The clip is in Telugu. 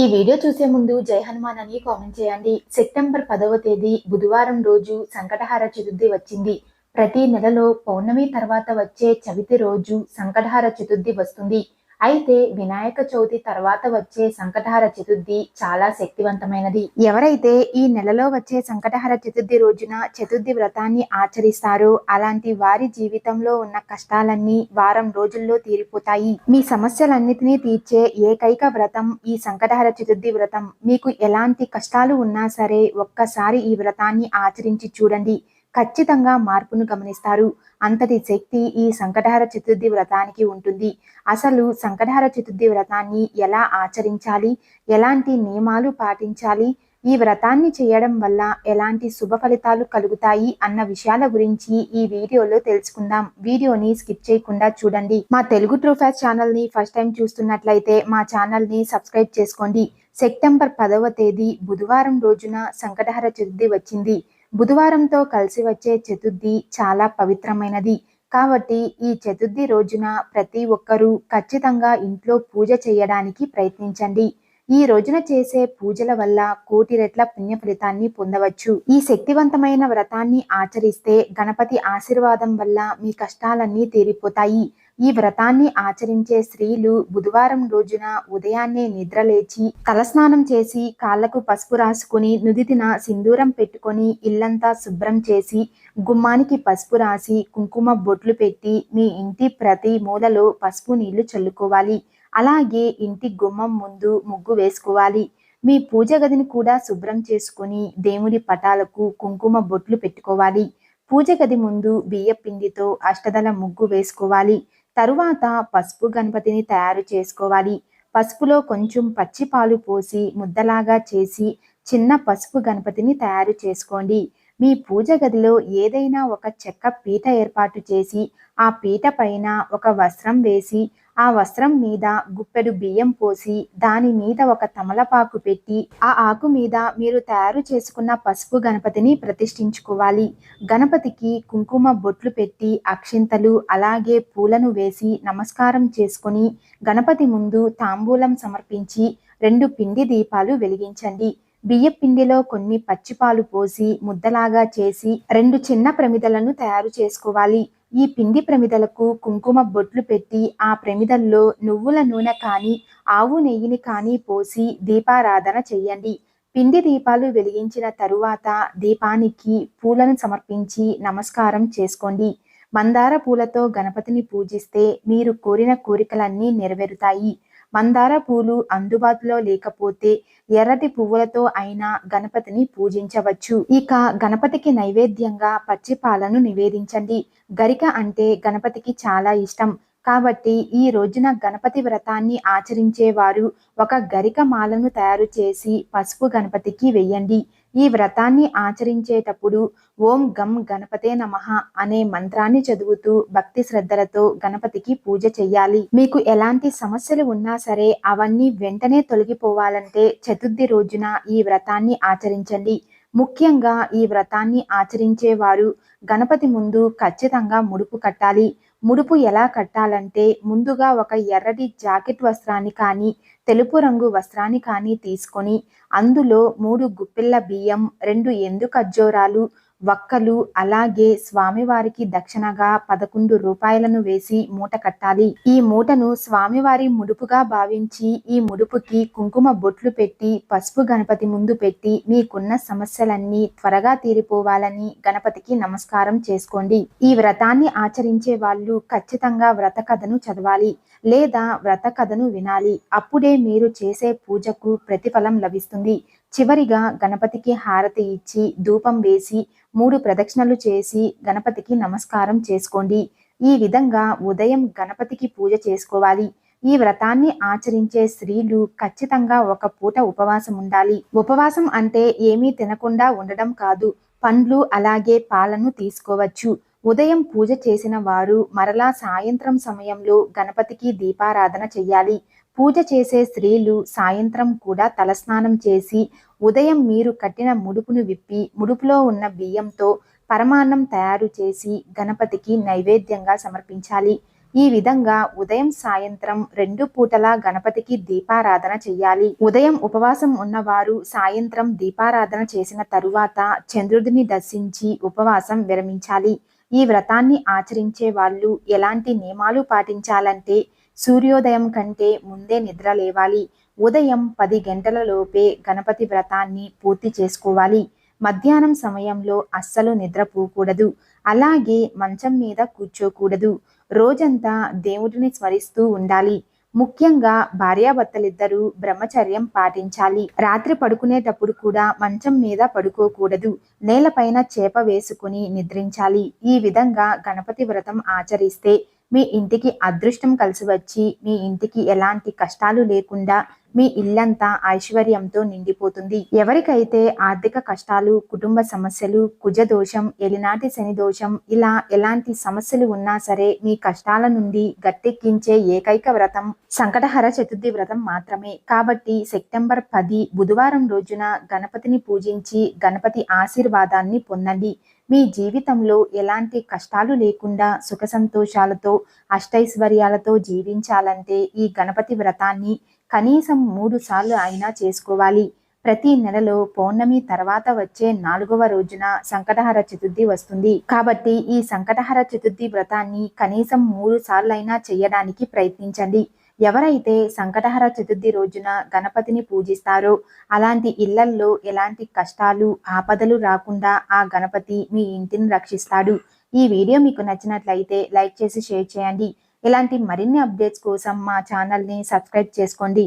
ఈ వీడియో చూసే ముందు జై హనుమాన్ అని కామెంట్ చేయండి. సెప్టెంబర్ పదవ తేదీ బుధవారం రోజు సంకటహార చతుర్థి వచ్చింది. ప్రతి నెలలో పౌర్ణమి తర్వాత వచ్చే చవితి రోజు సంకటహార చతుర్థి వస్తుంది. అయితే వినాయక చవితి తర్వాత వచ్చే సంకటహార చతుర్థి చాలా శక్తివంతమైనది. ఎవరైతే ఈ నెలలో వచ్చే సంకటహార చతుర్థి రోజున చతుర్థి వ్రతాన్ని ఆచరిస్తారో అలాంటి వారి జీవితంలో ఉన్న కష్టాలన్నీ వారం రోజుల్లో తీరిపోతాయి. మీ సమస్యలన్నిటినీ తీర్చే ఏకైక వ్రతం ఈ సంకటహార చతుర్థి వ్రతం. మీకు ఎలాంటి కష్టాలు ఉన్నా సరే ఒక్కసారి ఈ వ్రతాన్ని ఆచరించి చూడండి. ఖచ్చితంగా మార్పును గమనిస్తారు. అంతటి శక్తి ఈ సంకటహార చతుర్థి వ్రతానికి ఉంటుంది. అసలు సంకటహార చతుర్థి వ్రతాన్ని ఎలా ఆచరించాలి? ఎలాంటి నియమాలు పాటించాలి? ఈ వ్రతాన్ని చేయడం వల్ల ఎలాంటి శుభ ఫలితాలు కలుగుతాయి అన్న విషయాల గురించి ఈ వీడియోలో తెలుసుకుందాం. వీడియోని స్కిప్ చేయకుండా చూడండి. మా తెలుగు ట్రూఫాస్ ఛానల్ని ఫస్ట్ టైం చూస్తున్నట్లయితే మా ఛానల్ని సబ్స్క్రైబ్ చేసుకోండి. సెప్టెంబర్ పదవ తేదీ బుధవారం రోజున సంకటహర చతుర్థి వచ్చింది. బుధవారంతో కలిసి వచ్చే చతుర్థి చాలా పవిత్రమైనది. కాబట్టి ఈ చతుర్థి రోజున ప్రతి ఒక్కరూ ఖచ్చితంగా ఇంట్లో పూజ చేయడానికి ప్రయత్నించండి. ఈ రోజున చేసే పూజల వల్ల కోటి రెట్ల పుణ్య ఫలితాన్ని పొందవచ్చు. ఈ శక్తివంతమైన వ్రతాన్ని ఆచరిస్తే గణపతి ఆశీర్వాదం వల్ల మీ కష్టాలన్నీ తీరిపోతాయి. ఈ వ్రతాన్ని ఆచరించే స్త్రీలు బుధవారం రోజున ఉదయాన్నే నిద్రలేచి తలస్నానం చేసి కాళ్ళకు పసుపు రాసుకుని నుదితిన సింధూరం పెట్టుకొని ఇల్లంతా శుభ్రం చేసి గుమ్మానికి పసుపు రాసి కుంకుమ బొట్లు పెట్టి మీ ఇంటి ప్రతి మూలలో పసుపు నీళ్ళు చల్లుకోవాలి. అలాగే ఇంటి గుమ్మం ముందు ముగ్గు వేసుకోవాలి. మీ పూజ గదిని కూడా శుభ్రం చేసుకుని దేవుడి పటాలకు కుంకుమ బొట్లు పెట్టుకోవాలి. పూజ గది ముందు బియ్య పిండితో అష్టదల ముగ్గు వేసుకోవాలి. తరువాత పసుపు గణపతిని తయారు చేసుకోవాలి. పసుపులో కొంచెం పచ్చి పాలు పోసి ముద్దలాగా చేసి చిన్న పసుపు గణపతిని తయారు చేసుకోండి. మీ పూజ గదిలో ఏదైనా ఒక చెక్క పీట ఏర్పాటు చేసి ఆ పీట పైన ఒక వస్త్రం వేసి ఆ వస్త్రం మీద గుప్పెడు బియ్యం పోసి దాని మీద ఒక తమలపాకు పెట్టి ఆ ఆకు మీద మీరు తయారు చేసుకున్న పసుపు గణపతిని ప్రతిష్ఠించుకోవాలి. గణపతికి కుంకుమ బొట్లు పెట్టి అక్షింతలు అలాగే పూలను వేసి నమస్కారం చేసుకుని గణపతి ముందు తాంబూలం సమర్పించి రెండు పిండి దీపాలు వెలిగించండి. బియ్య పిండిలో కొన్ని పచ్చిపాలు పోసి ముద్దలాగా చేసి రెండు చిన్న ప్రమిదలను తయారు చేసుకోవాలి. ఈ పిండి ప్రమిదలకు కుంకుమ బొట్లు పెట్టి ఆ ప్రమిదల్లో నువ్వుల నూనె కానీ ఆవు నెయ్యిని కానీ పోసి దీపారాధన చెయ్యండి. పిండి దీపాలు వెలిగించిన తరువాత దీపానికి పూలను సమర్పించి నమస్కారం చేసుకోండి. మందార పూలతో గణపతిని పూజిస్తే మీరు కోరిన కోరికలన్నీ నెరవేరుతాయి. మందార పూలు అందుబాటులో లేకపోతే ఎర్రటి పువ్వులతో అయినా గణపతిని పూజించవచ్చు. ఇక గణపతికి నైవేద్యంగా పచ్చి పాలను నివేదించండి. గరిక అంటే గణపతికి చాలా ఇష్టం. కాబట్టి ఈ రోజున గణపతి వ్రతాన్ని ఆచరించేవారు ఒక గరిక మాలను తయారు చేసి పసుపు గణపతికి వెయ్యండి ఈ వ్రతాన్ని ఆచరించేటప్పుడు ఓం గం గణపతే నమ అనే మంత్రాన్ని చదువుతూ భక్తి శ్రద్ధలతో గణపతికి పూజ చెయ్యాలి. మీకు ఎలాంటి సమస్యలు ఉన్నా సరే అవన్నీ వెంటనే తొలగిపోవాలంటే చతుర్థి రోజున ఈ వ్రతాన్ని ఆచరించండి. ముఖ్యంగా ఈ వ్రతాన్ని ఆచరించేవారు గణపతి ముందు ఖచ్చితంగా ముడుపు కట్టాలి. ముడుపు ఎలా కట్టాలంటే ముందుగా ఒక ఎర్రటి జాకెట్ వస్త్రాన్ని కానీ తెలుపు రంగు వస్త్రాన్ని కానీ తీసుకొని అందులో మూడు గుప్పిళ్ళ బియ్యం రెండు ఎండు ఖర్జూరాలు వక్కలు అలాగే స్వామివారికి దక్షిణగా పదకొండు రూపాయలను వేసి మూట కట్టాలి. ఈ మూటను స్వామివారి ముడుపుగా భావించి ఈ ముడుపుకి కుంకుమ బొట్లు పెట్టి పసుపు గణపతి ముందు పెట్టి మీకున్న సమస్యలన్నీ త్వరగా తీరిపోవాలని గణపతికి నమస్కారం చేసుకోండి. ఈ వ్రతాన్ని ఆచరించే వాళ్ళు ఖచ్చితంగా వ్రత కథను చదవాలి లేదా వ్రత కథను వినాలి. అప్పుడే మీరు చేసే పూజకు ప్రతిఫలం లభిస్తుంది. చివరిగా గణపతికి హారతి ఇచ్చి ధూపం వేసి మూడు ప్రదక్షిణలు చేసి గణపతికి నమస్కారం చేసుకోండి. ఈ విధంగా ఉదయం గణపతికి పూజ చేసుకోవాలి. ఈ వ్రతాన్ని ఆచరించే స్త్రీలు ఖచ్చితంగా ఒక పూట ఉపవాసం ఉండాలి. ఉపవాసం అంటే ఏమీ తినకుండా ఉండడం కాదు. పండ్లు అలాగే పాలను తీసుకోవచ్చు. ఉదయం పూజ చేసిన వారు మరలా సాయంత్రం సమయంలో గణపతికి దీపారాధన చెయ్యాలి. పూజ చేసే స్త్రీలు సాయంత్రం కూడా తలస్నానం చేసి ఉదయం మీరు కట్టిన ముడుపును విప్పి ముడుపులో ఉన్న బియ్యంతో పరమాన్నం తయారు చేసి గణపతికి నైవేద్యంగా సమర్పించాలి. ఈ విధంగా ఉదయం సాయంత్రం రెండు పూటలా గణపతికి దీపారాధన చెయ్యాలి. ఉదయం ఉపవాసం ఉన్నవారు సాయంత్రం దీపారాధన చేసిన తరువాత చంద్రుడిని దర్శించి ఉపవాసం విరమించాలి. ఈ వ్రతాన్ని ఆచరించే వాళ్ళు ఎలాంటి నియమాలు పాటించాలంటే సూర్యోదయం కంటే ముందే నిద్ర లేవాలి. ఉదయం పది గంటలలోపే గణపతి వ్రతాన్ని పూర్తి చేసుకోవాలి. మధ్యాహ్నం సమయంలో అస్సలు నిద్రపోకూడదు అలాగే మంచం మీద కూర్చోకూడదు. రోజంతా దేవుడిని స్మరిస్తూ ఉండాలి. ముఖ్యంగా భార్యాభర్తలిద్దరూ బ్రహ్మచర్యం పాటించాలి. రాత్రి పడుకునేటప్పుడు కూడా మంచం మీద పడుకోకూడదు. నేలపైన చేప వేసుకుని నిద్రించాలి. ఈ విధంగా గణపతి వ్రతం ఆచరిస్తే మీ ఇంటికి అదృష్టం కలిసి వచ్చి మీ ఇంటికి ఎలాంటి కష్టాలు లేకుండా మీ ఇల్లంతా ఐశ్వర్యంతో నిండిపోతుంది. ఎవరికైతే ఆర్థిక కష్టాలు కుటుంబ సమస్యలు కుజ దోషం ఎలినాటి శని దోషం ఇలా ఎలాంటి సమస్యలు ఉన్నా సరే మీ కష్టాల నుండి గట్టెక్కించే ఏకైక వ్రతం సంకటహర చతుర్థి వ్రతం మాత్రమే. కాబట్టి సెప్టెంబర్ పది బుధవారం రోజున గణపతిని పూజించి గణపతి ఆశీర్వాదాన్ని పొందండి. మీ జీవితంలో ఎలాంటి కష్టాలు లేకుండా సుఖ సంతోషాలతో అష్టైశ్వర్యాలతో జీవించాలంటే ఈ గణపతి వ్రతాన్ని కనీసం మూడు సార్లు అయినా చేసుకోవాలి. ప్రతి నెలలో పౌర్ణమి తర్వాత వచ్చే నాలుగవ రోజున సంకటహర చతుర్థి వస్తుంది. కాబట్టి ఈ సంకటహర చతుర్థి వ్రతాన్ని కనీసం మూడు సార్లు అయినా చేయడానికి ప్రయత్నించండి. ఎవరైతే సంకటహర చతుర్థి రోజున గణపతిని పూజిస్తారో అలాంటి ఇళ్ళల్లో ఎలాంటి కష్టాలు ఆపదలు రాకుండా ఆ గణపతి మీ ఇంటిని రక్షిస్తాడు. ఈ వీడియో మీకు నచ్చినట్లయితే లైక్ చేసి షేర్ చేయండి. ఇలాంటి మరిన్ని అప్డేట్స్ కోసం మా ఛానల్ని సబ్స్క్రైబ్ చేసుకోండి.